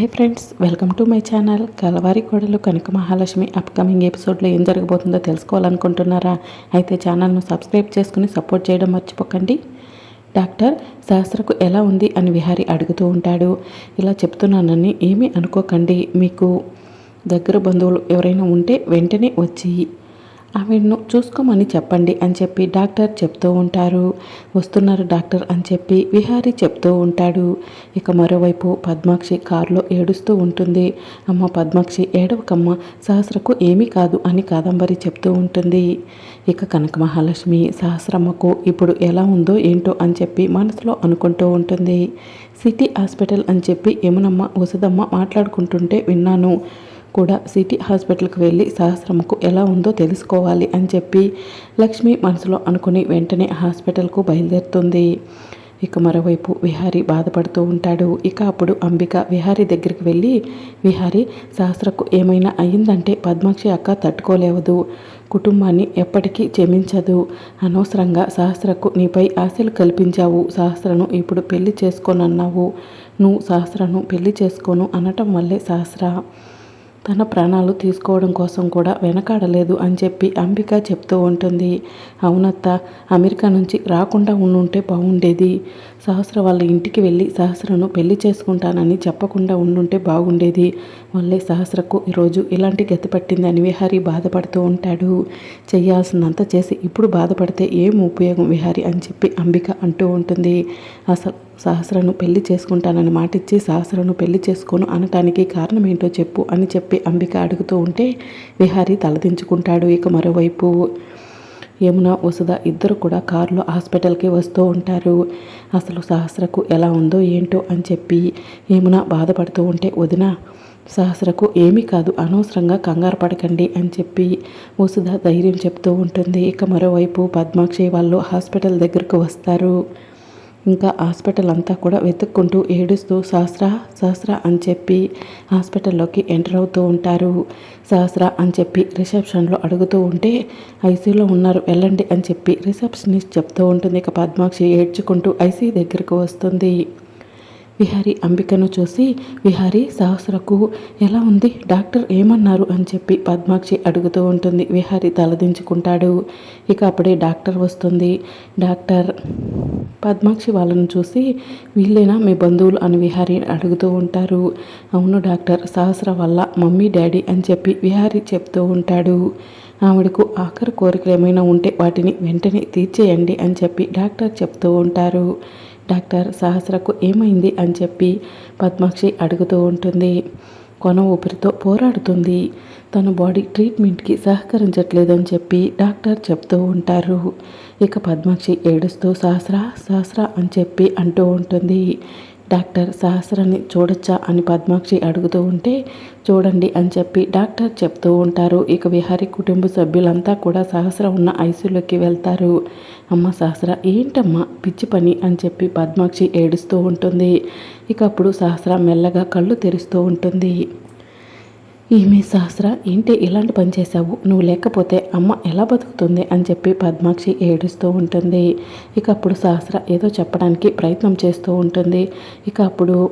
Hey friends welcome to my channel కలవారి కోడలు కనక Mahalakshmi upcoming ఎపిసోడ్లో ఏం జరగబోతుందో తెలుసుకోవాలనుకుంటున్నారా? అయితే ఛానల్ను సబ్స్క్రైబ్ చేసుకుని సపోర్ట్ చేయడం మర్చిపోకండి. డాక్టర్ శాస్త్రకు ఎలా ఉంది అని విహారి అడుగుతూ ఉంటాడు. ఇలా చెప్తున్నానని ఏమీ అనుకోకండి. మీకు దగ్గర బంధువులు ఎవరైనా ఉంటే వెంటనే వచ్చి ఆవిడను చూసుకోమని చెప్పండి అని చెప్పి డాక్టర్ చెప్తూ ఉంటారు. వస్తున్నారు డాక్టర్ అని చెప్పి విహారీ చెప్తూ ఉంటాడు. ఇక మరోవైపు పద్మాక్షి కారులో ఏడుస్తూ ఉంటుంది. అమ్మ పద్మాక్షి ఏడవకమ్మ సహస్రకు ఏమీ కాదు అని కాదంబరి చెప్తూ ఉంటుంది. ఇక కనక మహాలక్ష్మి సహస్రమ్మకు ఇప్పుడు ఎలా ఉందో ఏంటో అని చెప్పి మనసులో అనుకుంటూ ఉంటుంది. సిటీ హాస్పిటల్ అని చెప్పి యమునమ్మ వసదమ్మ మాట్లాడుకుంటుంటే విన్నాను. కూడా సిటీ హాస్పిటల్కి వెళ్ళి సహస్రముకు ఎలా ఉందో తెలుసుకోవాలి అని చెప్పి లక్ష్మి మనసులో అనుకుని వెంటనే హాస్పిటల్కు బయలుదేరుతుంది. ఇక మరోవైపు విహారీ బాధపడుతూ ఉంటాడు. ఇక అప్పుడు అంబిక విహారీ దగ్గరికి వెళ్ళి విహారీ సహస్రకు ఏమైనా అయ్యిందంటే పద్మాక్షి అక్క తట్టుకోలేవదు. కుటుంబాన్ని ఎప్పటికీ క్షమించదు. అనవసరంగా సహస్రకు నీపై ఆశలు కల్పించావు. సహస్రను ఇప్పుడు పెళ్ళి చేసుకోనన్నావు. నువ్వు సహస్రను పెళ్ళి చేసుకోను అనటం వల్లే సహస్ర తన ప్రాణాలు తీసుకోవడం కోసం కూడా వెనకాడలేదు అని చెప్పి అంబిక చెప్తూ ఉంటుంది. అవునత్త అమెరికా నుంచి రాకుండా ఉండుంటే బాగుండేది. సహస్ర వాళ్ళ ఇంటికి వెళ్ళి సహస్రను పెళ్ళి చేసుకుంటానని చెప్పకుండా ఉండుంటే బాగుండేది. వాళ్ళే సహస్రకు ఈరోజు ఇలాంటి గతి పట్టిందని విహారి బాధపడుతూ ఉంటాడు. చేయాల్సినంత చేసి ఇప్పుడు బాధపడితే ఏం ఉపయోగం విహారి అని చెప్పి అంబిక అంటూ ఉంటుంది. అసలు సహస్రను పెళ్ళి చేసుకుంటానని మాటిచ్చి సహస్రను పెళ్ళి చేసుకోను అనటానికి కారణం ఏంటో చెప్పు అని చెప్పి అంబిక అడుగుతూ ఉంటే విహారీ తలదించుకుంటాడు. ఇక మరోవైపు యమున వసుధ ఇద్దరు కూడా కారులో హాస్పిటల్కి వస్తూ ఉంటారు. అసలు సహస్రకు ఎలా ఉందో ఏంటో అని చెప్పి యమున బాధపడుతూ ఉంటే వదిన సహస్రకు ఏమీ కాదు అనవసరంగా కంగారు పడకండి అని చెప్పి వసుధ ధైర్యం చెప్తూ ఉంటుంది. ఇక మరోవైపు పద్మాక్షి వాళ్ళు హాస్పిటల్ దగ్గరకు వస్తారు. ఇంకా హాస్పిటల్ అంతా కూడా వెతుక్కుంటూ ఏడుస్తూ సహస్ర సహస్ర అని చెప్పి హాస్పిటల్లోకి ఎంటర్ అవుతూ ఉంటారు. సహస్ర అని చెప్పి రిసెప్షన్లో అడుగుతూ ఉంటే ఐసీలో ఉన్నారు వెళ్ళండి అని చెప్పి రిసెప్షనిస్ట్ చెప్తూ ఉంటుంది. ఇక పద్మాక్షి ఏడ్చుకుంటూ ఐసీ దగ్గరకు వస్తుంది. విహారీ అంబికను చూసి విహారీ సహస్రకు ఎలా ఉంది? డాక్టర్ ఏమన్నారు? అని చెప్పి పద్మాక్షి అడుగుతూ ఉంటుంది. విహారీ తలదించుకుంటాడు. ఇక అప్పుడే డాక్టర్ వస్తుంది. డాక్టర్ పద్మాక్షి వాళ్ళను చూసి వీళ్ళేనా మీ బంధువులు? అని విహారీ అడుగుతూ ఉంటారు. అవును డాక్టర్ సహస్ర వల్ల మమ్మీ డాడీ అని చెప్పి విహారీ చెప్తూ ఉంటాడు. ఆవిడకు ఆఖరి కోరికలు ఏమైనా ఉంటే వాటిని వెంటనే తీర్చేయండి అని చెప్పి డాక్టర్ చెప్తూ ఉంటారు. డాక్టర్ సహస్రకు ఏమైంది అని చెప్పి పద్మాక్షి అడుగుతూ ఉంటుంది. కొన ఊపిరితో పోరాడుతుంది. తన బాడీ ట్రీట్మెంట్కి సహకరించట్లేదని చెప్పి డాక్టర్ చెప్తూ ఉంటారు. ఇక పద్మాక్షి ఏడుస్తూ సహస్ర సహస్ర అని చెప్పి అంటూ ఉంటుంది. డాక్టర్ సహస్రాన్ని చూడొచ్చా అని పద్మాక్షి అడుగుతూ ఉంటే చూడండి అని చెప్పి డాక్టర్ చెప్తూ ఉంటారు. ఇక విహారి కుటుంబ సభ్యులంతా కూడా సహస్ర ఉన్న ఐసులోకి వెళ్తారు. అమ్మ సహస్ర ఏంటమ్మా పిచ్చి పని అని చెప్పి పద్మాక్షి ఏడుస్తూ ఉంటుంది. ఇక అప్పుడు సహస్ర మెల్లగా కళ్ళు తెరుస్తూ ఉంటుంది. ఈమె సహస్ర ఏంటి ఇలాంటి పని చేశావు? నువ్వు లేకపోతే అమ్మ ఎలా బతుకుతుంది? అని చెప్పి పద్మాక్షి ఏడుస్తూ ఉంటుంది. ఇక అప్పుడు సహస్ర ఏదో చెప్పడానికి ప్రయత్నం చేస్తూ ఉంటుంది. ఇక అప్పుడు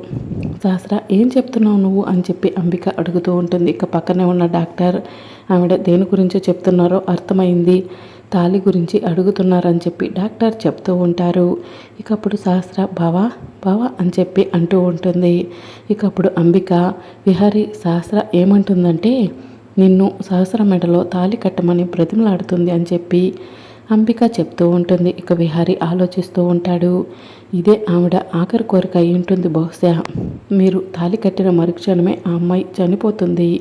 సహస్ర ఏం చెప్తున్నావు నువ్వు? అని చెప్పి అంబిక అడుగుతూ ఉంటుంది. ఇక పక్కనే ఉన్న డాక్టర్ ఆవిడ దేని గురించో చెప్తున్నారో అర్థమైంది. తాలి గురించి అడుగుతున్నారని చెప్పి డాక్టర్ చెప్తూ ఉంటారు. ఇక అప్పుడు సహస్ర బావా బావా అని చెప్పి అంటూ ఉంటుంది. ఇక అప్పుడు అంబిక విహారి సహస్ర ఏమంటుందంటే నిన్ను సహస్ర మెడలో తాలి కట్టమని బ్రతిమలాడుతుంది అని చెప్పి అంబిక చెప్తూ ఉంటుంది. ఇక విహారి ఆలోచిస్తూ ఉంటాడు. ఇదే ఆవిడ ఆఖరి కోరిక అయి ఉంటుంది బహుశా. మీరు తాలి కట్టిన మరుక్షణమే ఆ అమ్మాయి చనిపోతుంది.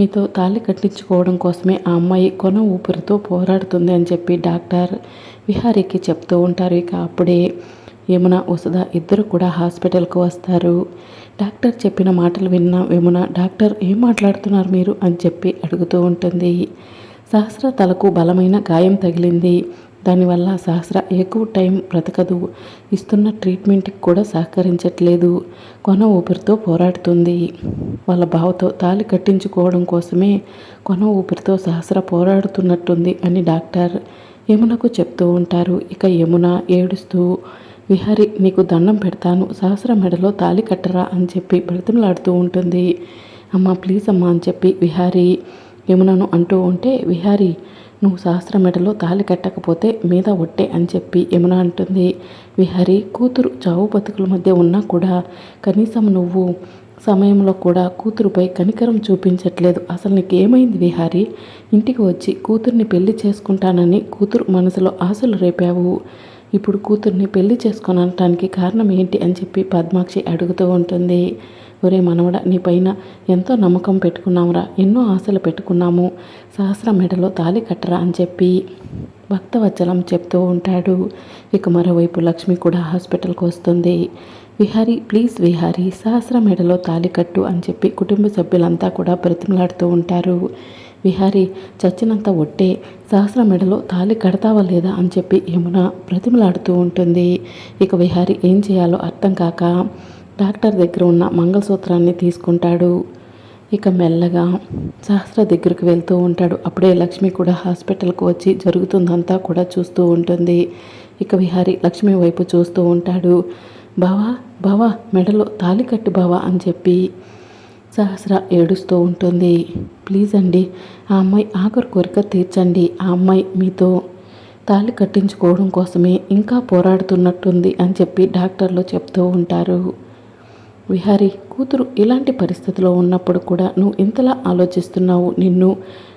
మీతో తాళి కట్టించుకోవడం కోసమే ఆ అమ్మాయి కొన ఊపిరితో పోరాడుతుంది అని చెప్పి డాక్టర్ విహారీకి చెప్తూ ఉంటారు. ఇక అప్పుడే యమున వసుధ ఇద్దరు కూడా హాస్పిటల్కి వస్తారు. డాక్టర్ చెప్పిన మాటలు విన్న యమున డాక్టర్ ఏం మాట్లాడుతున్నారు మీరు? అని చెప్పి అడుగుతూ ఉంటుంది. సహస్ర తలకు బలమైన గాయం తగిలింది. దానివల్ల సహస్ర ఎక్కువ టైం బ్రతకదు. ఇస్తున్న ట్రీట్మెంట్కి కూడా సహకరించట్లేదు. కొన ఊపిరితో పోరాడుతుంది. వాళ్ళ బావతో తాలి కట్టించుకోవడం కోసమే కొన ఊపిరితో సహస్ర పోరాడుతున్నట్టుంది అని డాక్టర్ యమునకు చెప్తూ ఉంటారు. ఇక యమున ఏడుస్తూ విహారి నీకు దండం పెడతాను. సహస్ర మెడలో తాళి కట్టరా అని చెప్పి బ్రతిమలాడుతూ ఉంటుంది. అమ్మ ప్లీజ్ అమ్మా అని చెప్పి విహారి యమునను అంటూ ఉంటే విహారి నువ్వు సహస్ర మెడలో తాళి కట్టకపోతే మీద ఒట్టే అని చెప్పి యమున అంటుంది. విహారి కూతురు చావు బతుకుల మధ్య ఉన్నా కూడా కనీసం నువ్వు సమయంలో కూడా కూతురుపై కనికరం చూపించట్లేదు. అసలు నీకేమైంది విహారీ విహారి ఇంటికి వచ్చి కూతుర్ని పెళ్ళి చేసుకుంటానని కూతురు మనసులో ఆశలు రేపావు. ఇప్పుడు కూతుర్ని పెళ్ళి చేసుకొనటానికి కారణం ఏంటి అని చెప్పి పద్మాక్షి అడుగుతూ ఉంటుంది. ఒరే మనవడ నీ పైన ఎంతో నమ్మకం పెట్టుకున్నామురా ఎన్నో ఆశలు పెట్టుకున్నాము. సహస్ర మెడలో తాలి కట్టరా అని చెప్పి భక్తవచ్చలం చెప్తూ ఉంటాడు. ఇక మరోవైపు లక్ష్మి కూడా హాస్పిటల్కి వస్తుంది. విహారీ ప్లీజ్ విహారీ సహస్ర మెడలో తాలి కట్టు అని చెప్పి కుటుంబ సభ్యులంతా కూడా బ్రతిమలాడుతూ ఉంటారు. విహారీ చచ్చినంత ఒట్టే సహస్ర మెడలో తాలి కడతావా లేదా అని చెప్పి యమున బ్రతిమలాడుతూ ఉంటుంది. ఇక విహారీ ఏం చేయాలో అర్థం కాక డాక్టర్ దగ్గర ఉన్న మంగళసూత్రాన్ని తీసుకుంటాడు. ఇక మెల్లగా సహస్ర దగ్గరికి వెళ్తూ ఉంటాడు. అప్పుడే లక్ష్మి కూడా హాస్పిటల్కి వచ్చి జరుగుతుందంతా కూడా చూస్తూ ఉంటుంది. ఇక విహారి లక్ష్మి వైపు చూస్తూ ఉంటాడు. బావా బావా మెడలో తాలి కట్టు బావా అని చెప్పి సహస్ర ఏడుస్తూ ఉంటుంది. ప్లీజ్ అండి ఆ అమ్మాయి ఆఖరి కోరిక తీర్చండి. ఆ అమ్మాయి మీతో తాళి కట్టించుకోవడం కోసమే ఇంకా పోరాడుతున్నట్టుంది అని చెప్పి డాక్టర్లు చెప్తూ ఉంటారు. విహారి కూతురు ఇలాంటి పరిస్థితిలో ఉన్నప్పుడు కూడా నువ్వు ఇంతలా ఆలోచిస్తున్నావు? నిన్ను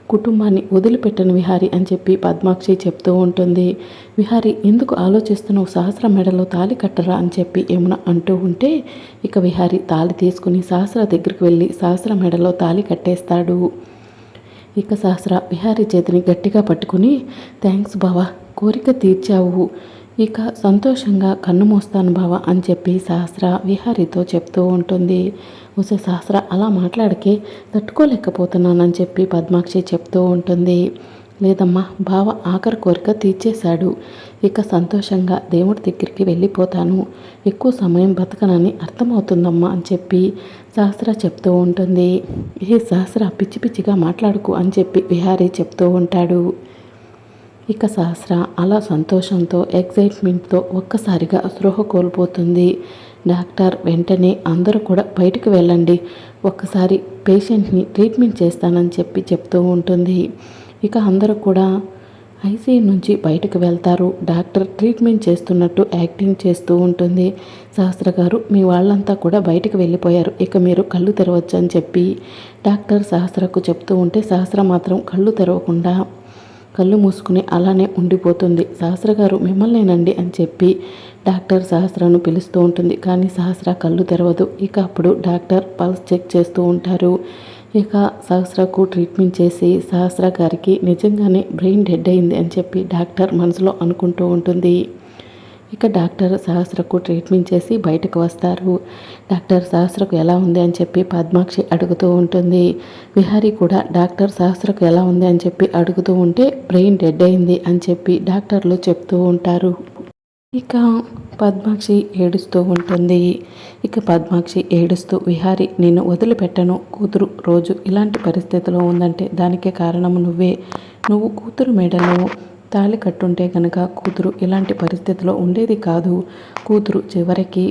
కుటుంబాన్ని వదిలిపెట్టను విహారి అని చెప్పి పద్మాక్షి చెప్తూ ఉంటుంది. విహారి ఎందుకు ఆలోచిస్తున్నావు? సహస్ర మెడలో తాలి కట్టరా అని చెప్పి యమున అంటూ ఉంటే ఇక విహారి తాలి తీసుకుని సహస్ర దగ్గరికి వెళ్ళి సహస్ర మెడలో తాలి కట్టేస్తాడు. ఇక సహస్ర విహారి చేతిని గట్టిగా పట్టుకుని థ్యాంక్స్ బావా కోరిక తీర్చావు. ఇక సంతోషంగా కన్ను మూస్తాను బావ అని చెప్పి సహస్ర విహారితో చెప్తూ ఉంటుంది. ఉసే సహస్ర అలా మాట్లాడకే తట్టుకోలేకపోతున్నానని చెప్పి పద్మాక్షి చెప్తూ ఉంటుంది. లేదమ్మా బావ ఆఖరి కోరిక తీర్చేశాడు. ఇక సంతోషంగా దేవుడి దగ్గరికి వెళ్ళిపోతాను. ఎక్కువ సమయం బతకనని అర్థమవుతుందమ్మా అని చెప్పి సహస్ర చెప్తూ ఉంటుంది. ఏ సహస్ర పిచ్చి పిచ్చిగా మాట్లాడుకు అని చెప్పి విహారీ చెప్తూ ఉంటాడు. ఇక సహస్ర అలా సంతోషంతో ఎగ్జైట్మెంట్తో ఒక్కసారిగా స్పృహ కోల్పోతుంది. డాక్టర్ వెంటనే అందరూ కూడా బయటకు వెళ్ళండి. ఒక్కసారి పేషెంట్ని ట్రీట్మెంట్ చేస్తానని చెప్పి చెప్తూ ఉంటుంది. ఇక అందరూ కూడా ఐసీయూ నుంచి బయటకు వెళ్తారు. డాక్టర్ ట్రీట్మెంట్ చేస్తున్నట్టు యాక్టింగ్ చేస్తూ ఉంటుంది. సహస్ర గారు మీ వాళ్ళంతా కూడా బయటకు వెళ్ళిపోయారు. ఇక మీరు కళ్ళు తెరవచ్చు అని చెప్పి డాక్టర్ సహస్రకు చెప్తూ ఉంటే సహస్ర మాత్రం కళ్ళు తెరవకుండా కళ్ళు మూసుకుని అలానే ఉండిపోతుంది. సహస్ర గారు మిమ్మల్నేనండి అని చెప్పి డాక్టర్ సహస్రను పిలుస్తూ ఉంటుంది. కానీ సహస్ర కళ్ళు తెరవదు. ఇక అప్పుడు డాక్టర్ పల్స్ చెక్ చేస్తూ ఉంటారు. ఇక సహస్రకు ట్రీట్మెంట్ చేసి సహస్ర గారికి నిజంగానే బ్రెయిన్ డెడ్ అయింది అని చెప్పి డాక్టర్ మనసులో అనుకుంటూ ఉంటుంది. ఇక డాక్టర్ సహస్రకు ట్రీట్మెంట్ చేసి బయటకు వస్తారు. డాక్టర్ సహస్రకు ఎలా ఉంది అని చెప్పి పద్మాక్షి అడుగుతూ ఉంటుంది. విహారీ కూడా డాక్టర్ సహస్రకు ఎలా ఉంది అని చెప్పి అడుగుతూ ఉంటే బ్రెయిన్ డెడ్ అయింది అని చెప్పి డాక్టర్లు చెప్తూ ఉంటారు. ఇక పద్మాక్షి ఏడుస్తూ ఉంటుంది. ఇక పద్మాక్షి ఏడుస్తూ విహారి నేను వదిలిపెట్టను. కూతురు రోజు ఇలాంటి పరిస్థితిలో ఉందంటే దానికే కారణం నువ్వే. నువ్వు కూతురు మేడలో తాళి కట్టుంటే కనుక కూతురు ఇలాంటి పరిస్థితిలో ఉండేది కాదు. కూతురు చివరికి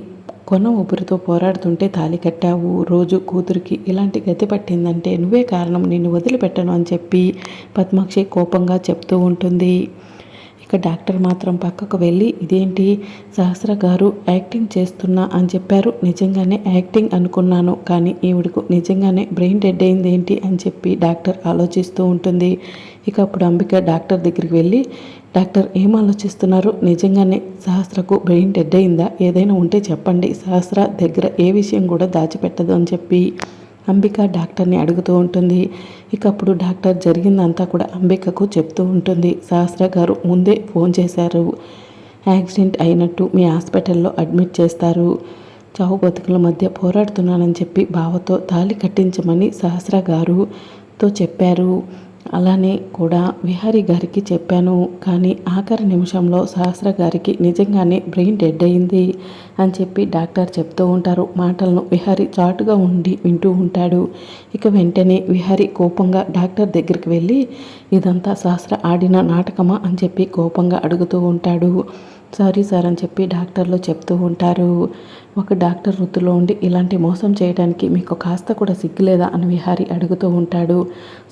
కొన ఊపిరితో పోరాడుతుంటే తాళి కట్టావు. రోజు కూతురికి ఇలాంటి గతి పట్టిందంటే నువ్వే కారణం. నేను వదిలిపెట్టను అని చెప్పి పద్మాక్షి కోపంగా చెప్తూ ఉంటుంది. ఇక డాక్టర్ మాత్రం పక్కకు వెళ్ళి ఇదేంటి? సహస్ర గారు యాక్టింగ్ చేస్తున్నా అని చెప్పారు. నిజంగానే యాక్టింగ్ అనుకున్నాను కానీ ఈవిడకు నిజంగానే బ్రెయిన్ డెడ్ అయింది ఏంటి అని చెప్పి డాక్టర్ ఆలోచిస్తూ ఉంటుంది. ఇక అప్పుడు అంబిక డాక్టర్ దగ్గరికి వెళ్ళి డాక్టర్ ఏం ఆలోచిస్తున్నారు? నిజంగానే సహస్రకు బ్రెయిన్ డెడ్ అయిందా? ఏదైనా ఉంటే చెప్పండి. సహస్ర దగ్గర ఏ విషయం కూడా దాచిపెట్టదు అని చెప్పి అంబిక డాక్టర్ని అడుగుతూ ఉంటుంది. ఇక అప్పుడు డాక్టర్ జరిగిందంతా కూడా అంబికకు చెప్తూ ఉంటుంది. సహస్ర గారు ముందే ఫోన్ చేశారు. యాక్సిడెంట్ అయినట్టు మీ హాస్పిటల్లో అడ్మిట్ చేస్తారు. చావు బతుకుల మధ్య పోరాడుతున్నానని చెప్పి బావతో తాలి కట్టించమని సహస్ర గారుతో చెప్పారు. అలానే కూడా విహారీ గారికి చెప్పాను కానీ ఆఖరి నిమిషంలో సహస్ర గారికి నిజంగానే బ్రెయిన్ డెడ్ అయింది అని చెప్పి డాక్టర్ చెప్తూ ఉంటారు. మాటలను విహారీ చాటుగా ఉండి వింటూ ఉంటాడు. ఇక వెంటనే విహారీ కోపంగా డాక్టర్ దగ్గరికి వెళ్ళి ఇదంతా సహస్ర ఆడిన నాటకమా? అని చెప్పి కోపంగా అడుగుతూ ఉంటాడు. సారీ సార్ అని చెప్పి డాక్టర్లు చెప్తూ ఉంటారు. ఒక డాక్టర్ వృత్తిలో ఉండి ఇలాంటి మోసం చేయడానికి మీకు కాస్త కూడా సిగ్గులేదా అని విహారి అడుగుతూ ఉంటాడు.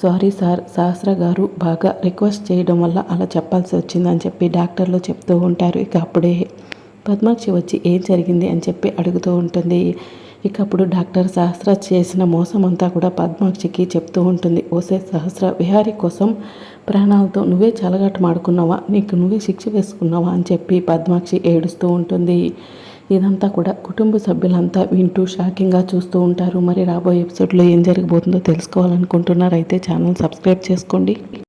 సారీ సార్ సహస్ర గారు బాగా రిక్వెస్ట్ చేయడం వల్ల అలా చెప్పాల్సి వచ్చిందని చెప్పి డాక్టర్లు చెప్తూ ఉంటారు. ఇక అప్పుడే పద్మాక్షి వచ్చి ఏం జరిగింది అని చెప్పి అడుగుతూ ఉంటుంది. ఇక అప్పుడు డాక్టర్ సహస్ర చేసిన మోసం అంతా కూడా పద్మాక్షికి చెప్తూ ఉంటుంది. ఓసే సహస్ర విహారీ కోసం ప్రాణాలతో నువ్వే చలగాటమాడుకున్నావా నీకు నువ్వే శిక్ష వేసుకున్నావా? అని చెప్పి పద్మాక్షి ఏడుస్తూ ఉంటుంది. ఇదంతా కూడా కుటుంబ సభ్యులంతా వింటూ షాకింగ్గా చూస్తూ ఉంటారు. మరి రాబోయే ఎపిసోడ్లో ఏం జరగబోతుందో తెలుసుకోవాలనుకుంటున్నారైతే ఛానల్ సబ్స్క్రైబ్ చేసుకోండి.